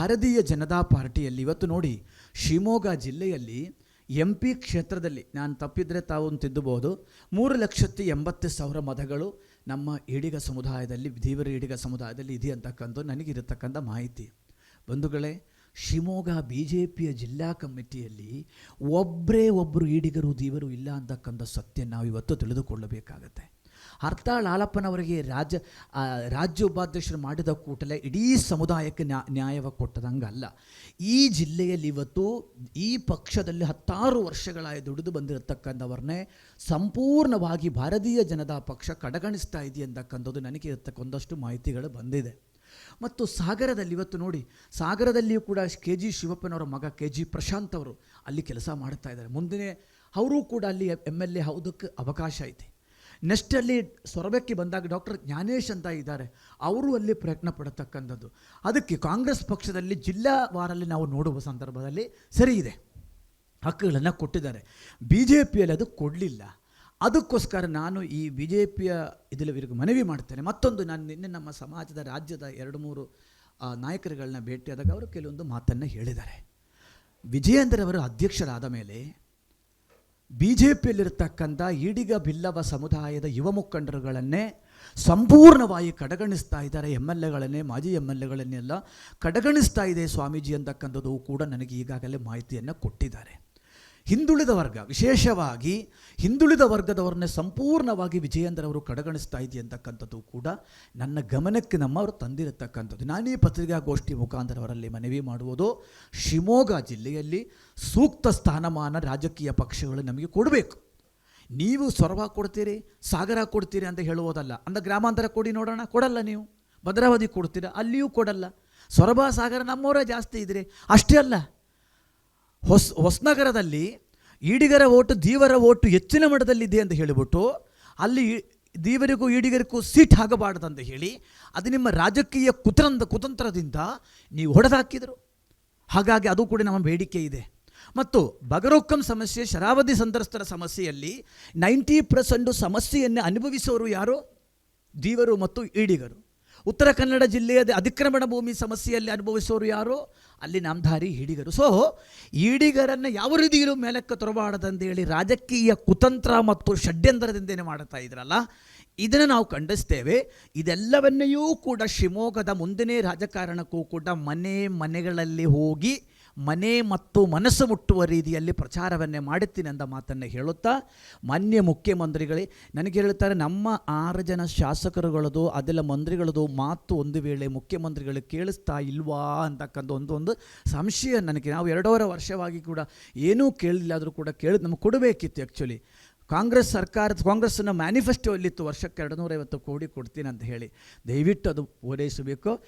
ಭಾರತೀಯ ಜನತಾ ಪಾರ್ಟಿಯಲ್ಲಿ ಇವತ್ತು ನೋಡಿ ಶಿವಮೊಗ್ಗ ಜಿಲ್ಲೆಯಲ್ಲಿ ಎಂ ಪಿ ಕ್ಷೇತ್ರದಲ್ಲಿ ನಾನು ತಪ್ಪಿದರೆ ತಾವು ತಿದ್ದಬಹುದು. ಮೂರು ಲಕ್ಷത്തി ಎಂಬತ್ತು ಸಾವಿರ ಮತಗಳು ನಮ್ಮ ಈಡಿಗ ಸಮುದಾಯದಲ್ಲಿ ದೇವರ ಈಡಿಗ ಸಮುದಾಯದಲ್ಲಿ ಇದೆ ಅಂತಕ್ಕಂಥ ನನಗಿರತಕ್ಕಂಥ ಮಾಹಿತಿ. ಬಂಧುಗಳೇ, ಶಿವಮೊಗ್ಗ ಬಿ ಜೆ ಪಿಯ ಜಿಲ್ಲಾ ಕಮಿಟಿಯಲ್ಲಿ ಒಬ್ಬರೇ ಒಬ್ಬರು ಈಡಿಗರು, ದೀವರು ಇಲ್ಲ ಅಂತಕ್ಕಂಥ ಸತ್ಯ ನಾವು ಇವತ್ತು ತಿಳಿದುಕೊಳ್ಳಬೇಕಾಗತ್ತೆ. ಹರ್ತಾಳ್ ಆಲಪ್ಪನವರಿಗೆ ರಾಜ್ಯ ರಾಜ್ಯ ಉಪಾಧ್ಯಕ್ಷರು ಮಾಡಿದ ಕೂಟಲೇ ಇಡೀ ಸಮುದಾಯಕ್ಕೆ ನ್ಯಾ, ನ್ಯಾಯವ ಕೊಟ್ಟದಂಗಲ್ಲ. ಈ ಜಿಲ್ಲೆಯಲ್ಲಿ ಇವತ್ತು ಈ ಪಕ್ಷದಲ್ಲಿ ಹತ್ತಾರು ವರ್ಷಗಳಾಗಿ ದುಡಿದು ಬಂದಿರತಕ್ಕಂಥವ್ರನ್ನೇ ಸಂಪೂರ್ಣವಾಗಿ ಭಾರತೀಯ ಜನತಾ ಪಕ್ಷ ಕಡೆಗಣಿಸ್ತಾ ಇದೆ ಅಂತಕ್ಕಂಥದ್ದು ನನಗೆ ಇರತಕ್ಕೊಂದಷ್ಟು ಮಾಹಿತಿಗಳು ಬಂದಿದೆ. ಮತ್ತು ಸಾಗರದಲ್ಲಿ ಇವತ್ತು ನೋಡಿ, ಸಾಗರದಲ್ಲಿಯೂ ಕೂಡ ಕೆ ಜಿ ಶಿವಪ್ಪನವರ ಮಗ ಕೆ ಜಿ ಪ್ರಶಾಂತ್ ಅವರು ಅಲ್ಲಿ ಕೆಲಸ ಮಾಡ್ತಾ ಇದ್ದಾರೆ. ಮುಂದಿನ, ಅವರು ಕೂಡ ಅಲ್ಲಿ ಎಂ ಎಲ್ ಎ ಹೌದಕ್ಕೆ ಅವಕಾಶ ಐತೆ. ನೆಕ್ಸ್ಟ್ ಅಲ್ಲಿ ಸೊರಬಕ್ಕೆ ಬಂದಾಗ ಡಾಕ್ಟರ್ ಜ್ಞಾನೇಶ್ ಅಂತ ಇದ್ದಾರೆ. ಅವರು ಅಲ್ಲಿ ಪ್ರಯತ್ನ ಪಡತಕ್ಕಂಥದ್ದು. ಅದಕ್ಕೆ ಕಾಂಗ್ರೆಸ್ ಪಕ್ಷದಲ್ಲಿ ಜಿಲ್ಲಾ ವಾರಲ್ಲಿ ನಾವು ನೋಡುವ ಸಂದರ್ಭದಲ್ಲಿ ಸರಿ ಇದೆ. ಹಕ್ಕುಗಳನ್ನು ಕೊಟ್ಟಿದ್ದಾರೆ. ಬಿ ಜೆ ಪಿಯಲ್ಲಿ ಅದು ಕೊಡಲಿಲ್ಲ. ಅದಕ್ಕೋಸ್ಕರ ನಾನು ಈ ಬಿ ಜೆ ಪಿಯ ಇದರಲ್ಲಿ ಇವ್ರಿಗೆ ಮನವಿ ಮಾಡ್ತೇನೆ. ಮತ್ತೊಂದು ನಾನು ನಿನ್ನೆ ನಮ್ಮ ಸಮಾಜದ ರಾಜ್ಯದ ಎರಡು ಮೂರು ನಾಯಕರುಗಳನ್ನ ಭೇಟಿಯಾದಾಗ ಅವರು ಕೆಲವೊಂದು ಮಾತನ್ನು ಹೇಳಿದ್ದಾರೆ. ವಿಜಯೇಂದ್ರವರು ಅಧ್ಯಕ್ಷರಾದ ಮೇಲೆ ಬಿ ಜೆ ಪಿಯಲ್ಲಿರ್ತಕ್ಕಂಥ ಈಡಿಗ ಬಿಲ್ಲವ ಸಮುದಾಯದ ಯುವ ಮುಖಂಡರುಗಳನ್ನೇ ಸಂಪೂರ್ಣವಾಗಿ ಕಡೆಗಣಿಸ್ತಾ ಇದ್ದಾರೆ ಎಂ ಎಲ್ ಎಗಳನ್ನೇ ಮಾಜಿ ಎಂ ಎಲ್ ಎಗಳನ್ನೆಲ್ಲ ಕಡೆಗಣಿಸ್ತಾ ಇದೆ ಸ್ವಾಮೀಜಿ ಅಂತಕ್ಕಂಥದ್ದು ಕೂಡ ನನಗೆ ಈಗಾಗಲೇ ಮಾಹಿತಿಯನ್ನು ಕೊಟ್ಟಿದ್ದಾರೆ. ಹಿಂದುಳಿದ ವರ್ಗ, ವಿಶೇಷವಾಗಿ ಹಿಂದುಳಿದ ವರ್ಗದವರನ್ನೇ ಸಂಪೂರ್ಣವಾಗಿ ವಿಜಯೇಂದ್ರ ಅವರು ಕಡೆಗಣಿಸ್ತಾ ಇದೆಯಂತಕ್ಕಂಥದ್ದು ಕೂಡ ನನ್ನ ಗಮನಕ್ಕೆ ನಮ್ಮವರು ತಂದಿರತಕ್ಕಂಥದ್ದು. ನಾನೀ ಪತ್ರಿಕಾಗೋಷ್ಠಿ ಮುಖಾಂತರ ಅವರಲ್ಲಿ ಮನವಿ ಮಾಡುವುದು ಶಿವಮೊಗ್ಗ ಜಿಲ್ಲೆಯಲ್ಲಿ ಸೂಕ್ತ ಸ್ಥಾನಮಾನ ರಾಜಕೀಯ ಪಕ್ಷಗಳು ನಮಗೆ ಕೊಡಬೇಕು. ನೀವು ಸೊರಬ ಕೊಡ್ತೀರಿ, ಸಾಗರ ಕೊಡ್ತೀರಿ ಅಂತ ಹೇಳುವುದಲ್ಲ, ಅಂದ ಗ್ರಾಮಾಂತರ ಕೊಡಿ ನೋಡೋಣ, ಕೊಡಲ್ಲ ನೀವು. ಭದ್ರಾವತಿ ಕೊಡ್ತೀರಾ, ಅಲ್ಲಿಯೂ ಕೊಡಲ್ಲ. ಸೊರಬ ಸಾಗರ ನಮ್ಮವರೇ ಜಾಸ್ತಿ ಇದ್ರಿ ಅಷ್ಟೇ ಅಲ್ಲ. ಹೊಸ, ಹೊಸನಗರದಲ್ಲಿ ಈಡಿಗರ ಓಟು, ದೀವರ ಓಟು ಹೆಚ್ಚಿನ ಮಟ್ಟದಲ್ಲಿದೆ ಅಂತ ಹೇಳಿಬಿಟ್ಟು ಅಲ್ಲಿ ದೀವರಿಗೂ ಈಡಿಗರಿಗೂ ಸೀಟ್ ಆಗಬಾರ್ದು ಅಂತ ಹೇಳಿ ಅದು ನಿಮ್ಮ ರಾಜಕೀಯ ಕುತಂತ್ರ ಕುತಂತ್ರದಿಂದ ನೀವು ಹೊಡೆದಾಕಿದರು. ಹಾಗಾಗಿ ಅದು ಕೂಡ ನಮ್ಮ ಬೇಡಿಕೆ ಇದೆ. ಮತ್ತು ಬಗರೋಕ್ಕಂ ಸಮಸ್ಯೆ, ಶರಾವತಿ ಸಂತ್ರಸ್ತರ ಸಮಸ್ಯೆಯಲ್ಲಿ ನೈಂಟಿ ಪರ್ಸೆಂಟು ಸಮಸ್ಯೆಯನ್ನು ಅನುಭವಿಸೋರು ಯಾರು? ದೀವರು ಮತ್ತು ಈಡಿಗರು. ಉತ್ತರ ಕನ್ನಡ ಜಿಲ್ಲೆಯ ಅತಿಕ್ರಮಣ ಭೂಮಿ ಸಮಸ್ಯೆಯಲ್ಲಿ ಅನುಭವಿಸೋರು ಯಾರು? ಅಲ್ಲಿ ನಾಮಧಾರಿ ಈಡಿಗರು. ಸೊ ಈಡಿಗರನ್ನು ಯಾವ ರೀತಿಯಲ್ಲೂ ಮೇಲಕ್ಕೆ ತರಬಾರದಂತೇಳಿ ರಾಜಕೀಯ ಕುತಂತ್ರ ಮತ್ತು ಷಡ್ಯಂತ್ರದಿಂದೇನೆ ಮಾಡ್ತಾ ಇದ್ರಲ್ಲ, ಇದನ್ನು ನಾವು ಖಂಡಿಸ್ತೇವೆ. ಇದೆಲ್ಲವನ್ನೆಯೂ ಕೂಡ ಶಿವಮೊಗ್ಗದ ಮುಂದನೇ ರಾಜಕಾರಣಕ್ಕೂ ಕೂಡ ಮನೆ ಮನೆಗಳಲ್ಲಿ ಹೋಗಿ ಮನೆ ಮತ್ತು ಮನಸ್ಸು ಮುಟ್ಟುವ ರೀತಿಯಲ್ಲಿ ಪ್ರಚಾರವನ್ನೇ ಮಾಡುತ್ತೀನಿ ಅಂತ ಮಾತನ್ನು ಹೇಳುತ್ತಾ, ಮಾನ್ಯ ಮುಖ್ಯಮಂತ್ರಿಗಳೇ, ನನಗೆ ಹೇಳ್ತಾರೆ, ನಮ್ಮ ಆರು ಜನ ಶಾಸಕರುಗಳದು, ಅದೆಲ್ಲ ಮಂತ್ರಿಗಳದು ಮಾತು ಒಂದು ವೇಳೆ ಮುಖ್ಯಮಂತ್ರಿಗಳು ಕೇಳಿಸ್ತಾ ಇಲ್ವಾ ಅಂತಕ್ಕಂಥ ಒಂದು ಒಂದು ಸಂಶಯ ನನಗೆ. ನಾವು ಎರಡೂವರೆ ವರ್ಷವಾಗಿ ಕೂಡ ಏನೂ ಕೇಳಲಿಲ್ಲ ಆದರೂ ಕೂಡ ಕೇಳಿ ನಮ್ಗೆ ಕೊಡಬೇಕಿತ್ತು ಆ್ಯಕ್ಚುಲಿ ಕಾಂಗ್ರೆಸ್ ಸರ್ಕಾರದ ಕಾಂಗ್ರೆಸ್ಸನ್ನು ಮ್ಯಾನಿಫೆಸ್ಟೋ ಇಲ್ಲಿತ್ತು ವರ್ಷಕ್ಕೆ ಎರಡು ನೂರೈವತ್ತು ಕೋಟಿ ಕೊಡ್ತೀನಿ ಅಂತ ಹೇಳಿ. ದಯವಿಟ್ಟು ಅದು ಪೂರೈಸಬೇಕು